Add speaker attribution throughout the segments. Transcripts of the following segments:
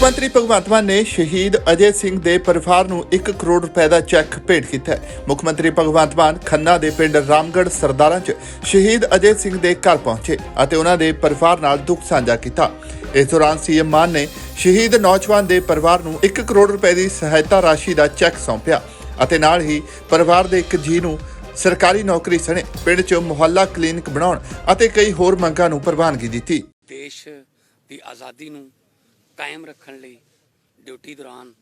Speaker 1: ਮੁੱਖ ਮੰਤਰੀ ਭਗਵੰਤ ਮਾਨ ਨੇ ਸ਼ਹੀਦ ਅਜੇ ਸਿੰਘ ਦੇ ਪਰਿਵਾਰ ਨੂੰ 1 ਕਰੋੜ ਰੁਪਏ ਦਾ ਚੈੱਕ ਭੇਟ ਕੀਤਾ ਹੈ। ਮੁੱਖ ਮੰਤਰੀ ਭਗਵੰਤ ਮਾਨ ਖੰਨਾ ਦੇ ਪਿੰਡ ਰਾਮਗੜ੍ਹ ਸਰਦਾਰਾਂ 'ਚ ਸ਼ਹੀਦ ਅਜੇ ਸਿੰਘ ਦੇ ਘਰ ਪਹੁੰਚੇ ਅਤੇ ਉਹਨਾਂ ਦੇ ਪਰਿਵਾਰ ਨਾਲ ਦੁੱਖ ਸਾਂਝਾ ਕੀਤਾ। ਇਸ ਦੌਰਾਨ ਸੀਐਮ ਮਾਨ ਨੇ ਸ਼ਹੀਦ ਨੌਜਵਾਨ ਦੇ ਪਰਿਵਾਰ ਨੂੰ 1 ਕਰੋੜ ਰੁਪਏ ਦੀ ਸਹਾਇਤਾ ਰਾਸ਼ੀ ਦਾ ਚੈੱਕ ਸੌਂਪਿਆ ਅਤੇ ਨਾਲ ਹੀ ਪਰਿਵਾਰ ਦੇ ਇੱਕ ਜੀ ਨੂੰ ਸਰਕਾਰੀ ਨੌਕਰੀ ਸਣੇ ਪਿੰਡ 'ਚ ਮੁਹੱਲਾ ਕਲੀਨਿਕ ਬਣਾਉਣ ਅਤੇ ਕਈ ਹੋਰ ਮੰਗਾਂ ਨੂੰ ਪ੍ਰਵਾਨਗੀ ਦਿੱਤੀ।
Speaker 2: ਦੇਸ਼ ਦੀ ਆਜ਼ਾਦੀ ਨੂੰ ਕਾਇਮ ਰੱਖਣ ਲਈ ਡਿਊਟੀ ਦੌਰਾਨ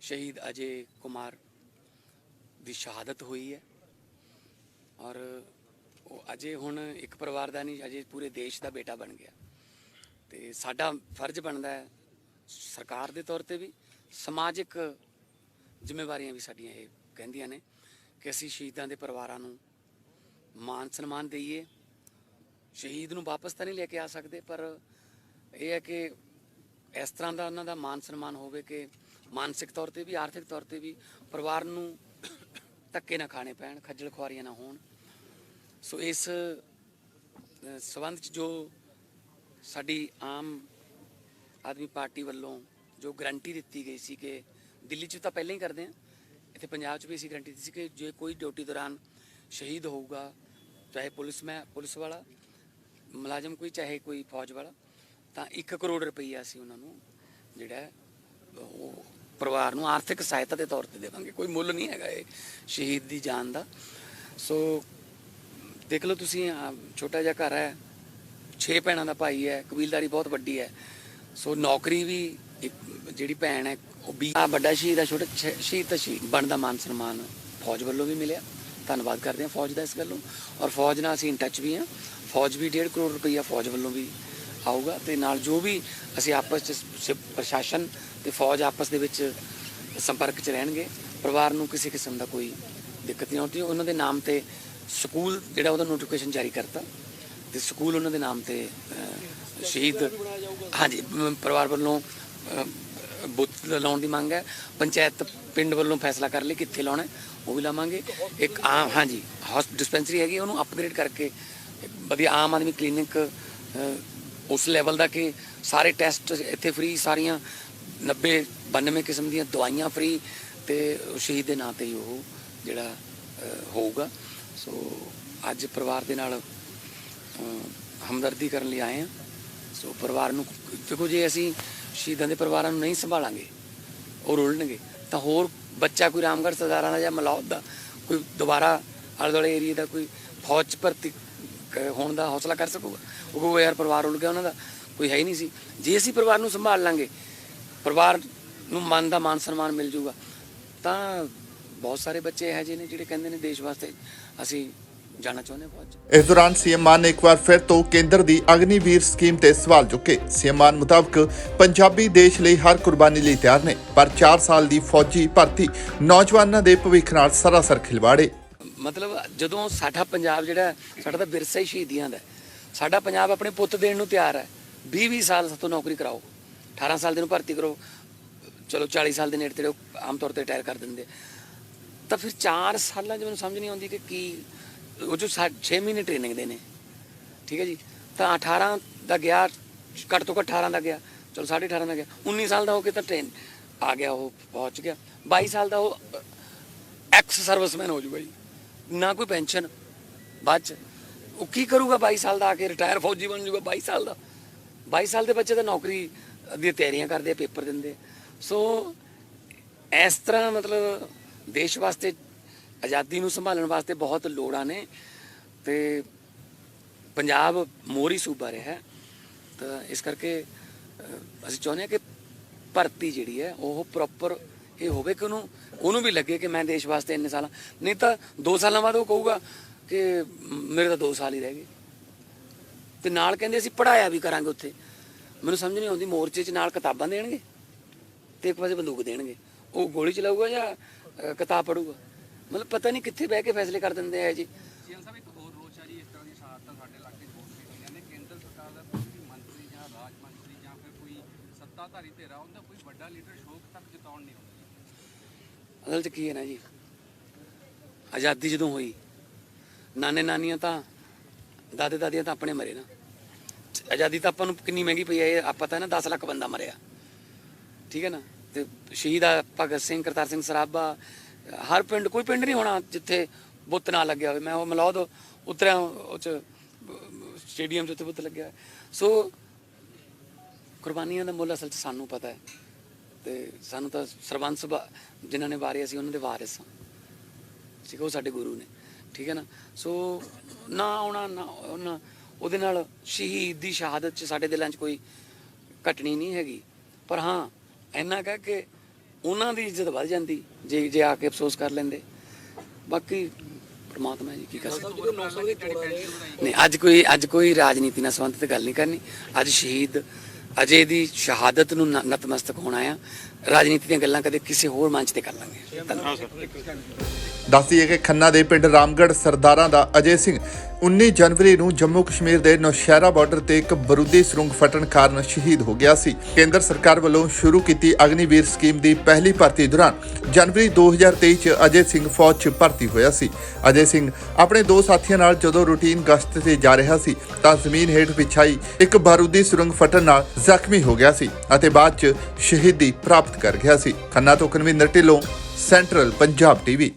Speaker 2: ਸ਼ਹੀਦ ਅਜੇ ਕੁਮਾਰ ਦੀ ਸ਼ਹਾਦਤ ਹੋਈ ਹੈ ਔਰ ਉਹ ਅਜੇ ਹੁਣ ਇੱਕ ਪਰਿਵਾਰ ਦਾ ਨਹੀਂ, ਅਜੇ ਪੂਰੇ ਦੇਸ਼ ਦਾ ਬੇਟਾ ਬਣ ਗਿਆ। ਤੇ ਸਾਡਾ ਫਰਜ਼ ਬਣਦਾ ਹੈ ਸਰਕਾਰ ਦੇ ਤੌਰ ਤੇ ਵੀ ਸਮਾਜਿਕ ਜ਼ਿੰਮੇਵਾਰੀਆਂ ਵੀ ਸਾਡੀਆਂ ਇਹ ਕਹਿੰਦੀਆਂ ਨੇ ਕਿ ਅਸੀਂ ਸ਼ਹੀਦਾਂ ਦੇ ਪਰਿਵਾਰਾਂ ਨੂੰ ਮਾਨ ਸਨਮਾਨ ਦਈਏ। ਸ਼ਹੀਦ ਨੂੰ ਵਾਪਸ ਤਾਂ ਨਹੀਂ ਲੈ ਕੇ ਆ ਸਕਦੇ, ਪਰ ਇਹ ਹੈ ਕਿ ਇਸ ਤਰ੍ਹਾਂ ਦਾ ਉਹਨਾਂ ਦਾ ਮਾਨ ਸਨਮਾਨ ਹੋਵੇ ਕਿ ਮਾਨਸਿਕ ਤੌਰ ਤੇ ਵੀ ਆਰਥਿਕ ਤੌਰ ਤੇ ਵੀ ਪਰਿਵਾਰ ਨੂੰ ਧੱਕੇ ਨਾ ਖਾਣੇ ਪੈਣ ਖੱਜਲ ਖੁਆਰੀਆਂ ਨਾ ਹੋਣ। ਸੋ ਇਸ ਅ, ਸੰਬੰਧ ਚ ਜੋ ਸਾਡੀ ਆਮ ਆਦਮੀ ਪਾਰਟੀ ਵੱਲੋਂ ਜੋ ਗਰੰਟੀ ਦਿੱਤੀ ਗਈ ਸੀ ਕਿ ਦਿੱਲੀ 'ਚ ਤਾਂ ਪਹਿਲਾਂ ਹੀ ਕਰਦੇ ਆ ਇੱਥੇ ਪੰਜਾਬ 'ਚ ਵੀ ਅਸੀਂ ਗਰੰਟੀ ਦਿੱਤੀ ਸੀ ਕਿ ਜੇ ਕੋਈ ਡਿਊਟੀ ਦੌਰਾਨ ਸ਼ਹੀਦ ਹੋਊਗਾ ਚਾਹੇ ਪੁਲਿਸ ਮੈਂ ਪੁਲਿਸ ਵਾਲਾ ਮੁਲਾਜ਼ਮ ਕੋਈ ਚਾਹੇ ਕੋਈ ਫੌਜ ਵਾਲਾ ਤਾਂ 1 ਕਰੋੜ ਰੁਪਈਆ ਅਸੀਂ ਉਹਨਾਂ ਨੂੰ ਜਿਹੜਾ ਉਹ ਪਰਿਵਾਰ ਨੂੰ ਆਰਥਿਕ ਸਹਾਇਤਾ ਦੇ ਤੌਰ ਤੇ ਦੇਵਾਂਗੇ। ਕੋਈ ਮੁੱਲ ਨਹੀਂ ਹੈਗਾ ਇਹ ਸ਼ਹੀਦ ਦੀ ਜਾਨ ਦਾ। ਸੋ ਦੇਖ ਲਓ ਤੁਸੀਂ ਆਹ ਛੋਟਾ ਜਿਹਾ ਘਰ ਹੈ, ਛੇ ਭੈਣਾਂ ਦਾ ਭਾਈ ਹੈ, ਕਬੀਲਦਾਰੀ ਬਹੁਤ ਵੱਡੀ ਹੈ। ਸੋ ਨੌਕਰੀ ਵੀ ਇੱਕ ਜਿਹੜੀ ਭੈਣ ਹੈ, ਉਹ ਵੀ ਆ ਵੱਡਾ ਸ਼ਹੀਦ ਹੈ, ਛੋਟਾ ਛ- ਸ਼ਹੀਦ ਤਾਂ ਸ਼ਹੀਦ ਬਣਦਾ ਮਾਨ ਸਨਮਾਨ ਫੌਜ ਵੱਲੋਂ ਵੀ ਮਿਲਿਆ। ਧੰਨਵਾਦ ਕਰਦੇ ਹਾਂ ਫੌਜ ਦਾ ਇਸ ਗੱਲੋਂ ਔਰ ਫੌਜ ਨਾਲ ਅਸੀਂ ਇਨ ਟੱਚ ਵੀ ਹਾਂ। ਫੌਜ ਵੀ 1.5 ਕਰੋੜ ਰੁਪਈਆ ਫੌਜ ਵੱਲੋਂ ਵੀ ਆਊਗਾ ਤੇ ਨਾਲ ਜੋ ਵੀ ਅਸੀਂ ਆਪਸ ਚ ਸ- ਪ੍ਰਸ਼ਾਸਨ ਤੇ ਫੌਜ ਆਪਸ ਦੇ ਵਿੱਚ ਸੰਪਰਕ ਚ ਰਹਿਣਗੇ, ਪਰਿਵਾਰ ਨੂੰ ਕਿਸੇ ਕਿਸਮ ਦਾ ਕੋਈ ਦਿੱਕਤ ਨਹੀਂ ਆਉਂਦੀ। ਉਹਨਾਂ ਦੇ ਨਾਮ ਤੇ ਸਕੂਲ ਜਿਹੜਾ ਉਹਦਾ ਨੋਟੀਫਿਕੇਸ਼ਨ ਜਾਰੀ ਕਰਤਾ ਤੇ ਸਕੂਲ ਉਹਨਾਂ ਦੇ ਨਾਮ ਤੇ ਸ਼ਹੀਦ ਹਾਂਜੀ ਪਰਿਵਾਰ ਵੱਲੋਂ ਬੁੱਤ ਲਾਉਣ ਦੀ ਮੰਗ ਹੈ। ਪੰਚਾਇਤ ਪਿੰਡ ਵੱਲੋਂ ਫੈਸਲਾ ਕਰ ਲਈ ਕਿੱਥੇ ਲਾਉਣਾ ਉਹ ਵੀ ਲਾਵਾਂਗੇ। ਇੱਕ ਆਮ, ਹਾਂਜੀ ਹਸਪ ਡਿਸਪੈਂਸਰੀ ਹੈਗੀ, ਉਹਨੂੰ ਅਪਗ੍ਰੇਡ ਕਰਕੇ ਵਧੀਆ ਆਮ ਆਦਮੀ ਕਲੀਨਿਕ ਉਸ ਲੈਵਲ ਦਾ ਕਿ ਸਾਰੇ ਟੈਸਟ ਇੱਥੇ ਫ੍ਰੀ ਸਾਰੀਆਂ 90 92 ਕਿਸਮ ਦੀਆਂ ਦਵਾਈਆਂ ਫ੍ਰੀ ਤੇ ਸ਼ਹੀਦ ਦੇ ਨਾਂ ਤੇ ਹੀ ਉਹ ਜਿਹੜਾ ਹੋਊਗਾ। ਸੋ ਅੱਜ ਪਰਿਵਾਰ ਦੇ ਨਾਲ ਹਮਦਰਦੀ ਕਰਨ ਲਈ ਆਏ ਹਾਂ। ਸੋ ਪਰਿਵਾਰ ਨੂੰ ਦੇਖੋ, ਜੇ ਅਸੀਂ ਸ਼ਹੀਦਾਂ ਦੇ ਪਰਿਵਾਰਾਂ ਨੂੰ ਨਹੀਂ ਸੰਭਾਲਾਂਗੇ, ਉਹ ਰੁਲਣਗੇ, ਤਾਂ ਹੋਰ ਬੱਚਾ ਕੋਈ ਰਾਮਗੜ੍ਹ ਸਰਦਾਰਾਂ ਦਾ ਜਾਂ ਮਲੌਦ ਦਾ, ਕੋਈ ਦੁਬਾਰਾ ਆਲੇ ਦੁਆਲੇ ਏਰੀਆ ਦਾ ਕੋਈ ਫੌਜ 'ਚ ਭਰਤੀ ਹੋਣ ਦਾ ਹੌਸਲਾ ਕਰ ਸਕੂਗਾ। ਉਹ ਕਹੂਗਾ, ਯਾਰ ਪਰਿਵਾਰ ਉਲ ਗਿਆ ਉਹਨਾਂ ਦਾ, ਕੋਈ ਹੈ ਹੀ ਨਹੀਂ ਸੀ। ਜੇ ਅਸੀਂ ਪਰਿਵਾਰ ਨੂੰ ਸੰਭਾਲ ਲਾਂਗੇ, ਪਰਿਵਾਰ ਨੂੰ ਮਨ ਦਾ ਮਾਨ ਸਨਮਾਨ ਮਿਲ ਜੂਗਾ, ਤਾਂ ਬਹੁਤ ਸਾਰੇ ਬੱਚੇ ਇਹੋ ਜਿਹੇ ਨੇ ਜਿਹੜੇ ਕਹਿੰਦੇ ਨੇ ਦੇਸ਼ ਵਾਸਤੇ ਅਸੀਂ ਜਾਣਾ ਚਾਹੁੰਦੇ ਹਾਂ
Speaker 1: ਇਸ ਦੌਰਾਨ ਸੀਐਮ ਮਾਨ ਨੇ ਇੱਕ ਵਾਰ ਫਿਰ ਤੋਂ ਕੇਂਦਰ ਦੀ ਅਗਨੀਵੀਰ ਸਕੀਮ ਤੇ ਸਵਾਲ ਚੁੱਕੇ। ਸੀਐਮ ਮਾਨ ਮੁਤਾਬਕ ਪੰਜਾਬੀ ਦੇਸ਼ ਲਈ ਹਰ ਕੁਰਬਾਨੀ ਲਈ ਤਿਆਰ ਨੇ, ਪਰ 4 ਸਾਲ ਦੀ ਫੌਜੀ ਭਰਤੀ ਨੌਜਵਾਨਾਂ ਦੇ ਭਵਿੱਖ ਨਾਲ ਸਰਾਸਰ ਖਿਲਵਾੜੇ।
Speaker 2: ਮਤਲਬ ਜਦੋਂ ਸਾਡਾ ਪੰਜਾਬ ਜਿਹੜਾ ਸਾਡਾ ਤਾਂ ਵਿਰਸਾ ਹੀ ਸ਼ਹੀਦੀਆਂ ਦਾ ਸਾਡਾ ਪੰਜਾਬ ਆਪਣੇ ਪੁੱਤ ਦੇਣ ਨੂੰ ਤਿਆਰ ਹੈ। 20 20 ਸਾਲ ਸਾਤੋਂ ਨੌਕਰੀ ਕਰਾਓ। 18 ਸਾਲ ਦੇ ਨੂੰ ਭਰਤੀ ਕਰੋ। ਚਲੋ 40 ਸਾਲ ਦੇ ਨੇੜੇ ਤੇੜੇ ਉਹ ਆਮ ਤੌਰ ਤੇ ਰਿਟਾਇਰ ਕਰ ਦਿੰਦੇ ਤਾਂ ਫਿਰ 4 ਸਾਲਾਂ 'ਚ ਮੈਨੂੰ ਸਮਝ ਨਹੀਂ ਆਉਂਦੀ ਕਿ ਕੀ ਉਹ ਜੋ 6 ਮਹੀਨੇ ਟ੍ਰੇਨਿੰਗ ਦੇ ਨੇ। ਠੀਕ ਹੈ ਜੀ? ਤਾਂ 18 ਦਾ ਗਿਆ, ਘੱਟ ਤੋਂ ਘੱਟ 18 ਦਾ ਗਿਆ। ਚਲੋ 18.5 ਦਾ ਗਿਆ। 19 ਸਾਲ ਦਾ ਹੋ ਕੇ ਤਾਂ ਟ੍ਰੇਨ ਆ ਗਿਆ, ਉਹ ਪਹੁੰਚ ਗਿਆ। 22 ਸਾਲ ਦਾ ਉਹ ਐਕਸ ਸਰਵਿਸਮੈਨ ਹੋ ਜੂਗਾ ਜੀ। ਨਾ ਕੋਈ ਪੈਨਸ਼ਨ। ਬਾਅਦ ਚ ਉਹ ਕੀ ਕਰੂਗਾ 22 ਸਾਲ ਦਾ ਆ ਕੇ ਰਿਟਾਇਰ ਫੌਜੀ ਬਣ ਜਾਊਗਾ 22 ਸਾਲ ਦਾ। 22 ਸਾਲ ਦੇ ਬੱਚੇ ਤਾਂ ਨੌਕਰੀ ਦੀਆਂ ਤਿਆਰੀਆਂ ਕਰਦੇ ਆ, ਪੇਪਰ ਦਿੰਦੇ ਸੋ ਇਸ ਤਰ੍ਹਾਂ ਮਤਲਬ ਦੇਸ਼ ਵਾਸਤੇ ਆਜ਼ਾਦੀ ਨੂੰ ਸੰਭਾਲਣ ਵਾਸਤੇ ਬਹੁਤ ਲੋੜਾਂ ਨੇ ਤੇ ਪੰਜਾਬ ਮੋਰੀ ਸੂਬਾ ਰਿਹਾ। ਤਾਂ ਇਸ ਕਰਕੇ ਅਸੀਂ ਚਾਹੁੰਦੇ ਹਾਂ ਕਿ ਭਰਤੀ ਜਿਹੜੀ ਹੈ, ਉਹ ਪ੍ਰੋਪਰ ਇਹ ਹੋਵੇ ਕਿ ਉਹਨੂੰ ਉਹਨੂੰ ਵੀ ਲੱਗੇ ਕਿ ਮੈਂ ਦੇਸ਼ ਵਾਸਤੇ ਇੰਨੇ ਸਾਲ, ਨਹੀਂ ਤਾਂ 2 ਸਾਲਾਂ ਬਾਅਦ ਉਹ ਕਹੂਗਾ ਕਿ ਮੇਰੇ ਤਾਂ 2 ਸਾਲ ਹੀ ਰਹਿ ਗਏ। ਤੇ ਨਾਲ ਕਹਿੰਦੇ ਅਸੀਂ ਪੜਾਇਆ ਵੀ ਕਰਾਂਗੇ ਉੱਥੇ। ਮੈਨੂੰ ਸਮਝ ਨਹੀਂ ਆਉਂਦੀ, ਮੋਰਚੇ 'ਚ ਨਾਲ ਕਿਤਾਬਾਂ ਦੇਣਗੇ ਤੇ ਇੱਕ ਪਾਸੇ ਬੰਦੂਕ ਦੇਣਗੇ। ਉਹ ਗੋਲੀ ਚਲਾਊਗਾ ਜਾਂ ਕਿਤਾਬ ਪੜੂਗਾ ਮਤਲਬ ਪਤਾ ਨਹੀਂ ਕਿੱਥੇ ਬਹਿ ਕੇ ਫੈਸਲੇ ਕਰ ਦਿੰਦੇ ਆ ਜੀ।
Speaker 3: ਸੀਐਮ ਸਾਹਿਬ, ਇੱਕ ਹੋਰ ਰੋਚ ਆ ਜੀ, ਇਸ ਤਰ੍ਹਾਂ ਦੀਆਂ ਸ਼ਹਾਦਤਾਂ ਸਾਡੇ ਇਲਾਕੇ 'ਚ ਬਹੁਤ ਹੋਈਆਂ ਨੇ। ਕੇਂਦਰ ਸਰਕਾਰ ਦਾ ਕੋਈ ਵੀ ਮੰਤਰੀ ਜਾਂ ਰਾਜ ਮੰਤਰੀ ਜਾਂ ਫਿਰ ਕੋਈ ਸੱਤਾਧਾਰੀ ਧਿਰਾ ਉਹਦਾ ਕੋਈ ਵੱਡਾ ਲੀਡਰ ਸ਼ੋਕ ਤੱਕ ਜਤਾਉਣ ਨਹੀਂ ਆਉਂਦਾ।
Speaker 2: ਅਸਲ 'ਚ ਕੀ ਹੈ ਨਾ ਜੀ? ਆਜ਼ਾਦੀ ਜਦੋਂ ਹੋਈ ਨਾਨੇ ਨਾਨੀਆਂ ਤਾਂ ਦਾਦੇ ਦਾਦੀਆਂ ਤਾਂ ਆਪਣੇ ਮਰੇ ਨਾ। ਆਜ਼ਾਦੀ ਤਾਂ ਆਪਾਂ ਨੂੰ ਕਿੰਨੀ ਮਹਿੰਗੀ ਪਈ ਹੈ ਇਹ ਆਪਾਂ ਤਾਂ ਨਾ 10 ਲੱਖ ਬੰਦਾ ਮਰਿਆ। ਠੀਕ ਹੈ ਨਾ? ਤੇ ਸ਼ਹੀਦ ਆ ਭਗਤ ਸਿੰਘ, ਕਰਤਾਰ ਸਿੰਘ ਸਰਾਭਾ, ਹਰ ਪਿੰਡ, ਕੋਈ ਪਿੰਡ ਨਹੀਂ ਹੋਣਾ ਜਿੱਥੇ ਬੁੱਤ ਨਾ ਲੱਗਿਆ ਹੋਵੇ। ਮੈਂ ਉਹ ਮਲੌਦ ਉਤਰਿਆ, ਉਹ ਚ, ਸਟੇਡੀਅਮ 'ਚ ਉੱਤੇ ਬੁੱਤ ਲੱਗਿਆ। ਸੋ, ਕੁਰਬਾਨੀਆਂ ਦਾ ਮੁੱਲ ਅਸਲ 'ਚ ਸਾਨੂੰ ਪਤਾ ਹੈ। ਤੇ ਸਾਨੂੰ ਤਾਂ ਸਰਬੰਸ ਜਿਨ੍ਹਾਂ ਨੇ ਵਾਰੇ ਅਸੀਂ ਉਹਨਾਂ ਦੇ ਵਾਰਿਸ ਹਾਂ। ਠੀਕ ਹੈ ਉਹ ਸਾਡੇ ਗੁਰੂ ਨੇ। ਠੀਕ ਹੈ ਨਾ? ਸੋ ਨਾ ਆਉਣਾ ਨਾ ਉਹਨਾਂ ਉਹਦੇ ਨਾਲ ਸ਼ਹੀਦ ਦੀ ਸ਼ਹਾਦਤ 'ਚ ਸਾਡੇ ਦਿਲਾਂ 'ਚ ਕੋਈ ਘਟਣੀ ਨਹੀਂ ਹੈਗੀ। ਪਰ ਹਾਂ ਇੰਨਾ ਕਹਿ ਕੇ ਉਹਨਾਂ ਦੀ ਇੱਜ਼ਤ ਵੱਧ ਜਾਂਦੀ ਜੇ ਜੇ ਆ ਕੇ ਅਫਸੋਸ ਕਰ ਲੈਂਦੇ। ਬਾਕੀ ਪ੍ਰਮਾਤਮਾ ਜੀ ਕੀ ਕਰ ਸਕਦੇ। ਨਹੀਂ ਅੱਜ ਕੋਈ ਅੱਜ ਕੋਈ ਰਾਜਨੀਤੀ ਨਾਲ ਸੰਬੰਧਿਤ ਗੱਲ ਨਹੀਂ ਕਰਨੀ। ਅੱਜ ਸ਼ਹੀਦ ਅਜੇ ਦੀ ਸ਼ਹਾਦਤ ਨੂੰ ਨਤਮਸਤਕ ਹੋਣਾ ਆ। ਰਾਜਨੀਤੀ ਦੀਆਂ ਗੱਲਾਂ ਕਦੇ ਕਿਸੇ ਹੋਰ ਮੰਚ ਤੇ ਕਰ ਲਾਂਗੇ। ਧੰਨਵਾਦ।
Speaker 1: ਦੱਸਦੀ ਹੈ ਕਿ ਖੰਨਾ ਦੇ ਪਿੰਡ ਰਾਮਗੜ੍ਹ ਸਰਦਾਰਾਂ ਦਾ ਅਜੇ ਸਿੰਘ 19 ਜਨਵਰੀ ਨੂੰ ਜੰਮੂ ਕਸ਼ਮੀਰ ਦੇ ਨੌਸ਼ਹਿਰਾ ਬਾਰਡਰ ਤੇ ਇੱਕ ਬਰੂਦੀ ਸੁਰੰਗ ਫਟਣ ਕਾਰਨ ਸ਼ਹੀਦ ਹੋ ਗਿਆ ਸੀ। ਕੇਂਦਰ ਸਰਕਾਰ ਵੱਲੋਂ ਸ਼ੁਰੂ ਕੀਤੀ ਅਗਨੀਵੀਰ ਸਕੀਮ ਦੀ ਪਹਿਲੀ ਭਰਤੀ ਦੌਰਾਨ ਜਨਵਰੀ 2023 ਚ ਅਜੇ ਸਿੰਘ ਫੌਜ 'ਚ ਭਰਤੀ ਹੋਇਆ ਸੀ। ਅਜੇ ਸਿੰਘ ਆਪਣੇ ਦੋ ਸਾਥੀਆਂ ਨਾਲ ਜਦੋਂ ਰੂਟੀਨ ਗਸ਼ਤ ਤੇ ਜਾ ਰਿਹਾ ਸੀ, ਤਾਂ ਜ਼ਮੀਨ ਹੇਠ ਵਿਛਾਈ ਇੱਕ ਬਾਰੂਦੀ ਸੁਰੰਗ ਫਟਣ ਨਾਲ ਜ਼ਖਮੀ ਹੋ ਗਿਆ ਸੀ ਅਤੇ ਬਾਅਦ 'ਚ ਸ਼ਹੀਦੀ ਪ੍ਰਾਪਤ ਕਰ ਗਿਆ ਸੀ। ਖੰਨਾ ਤੋਂ ਕਨਵਿੰਦਰ ਢਿੱਲੋਂ, ਸੈਂਟਰਲ ਪੰਜਾਬ ਟੀਵੀ।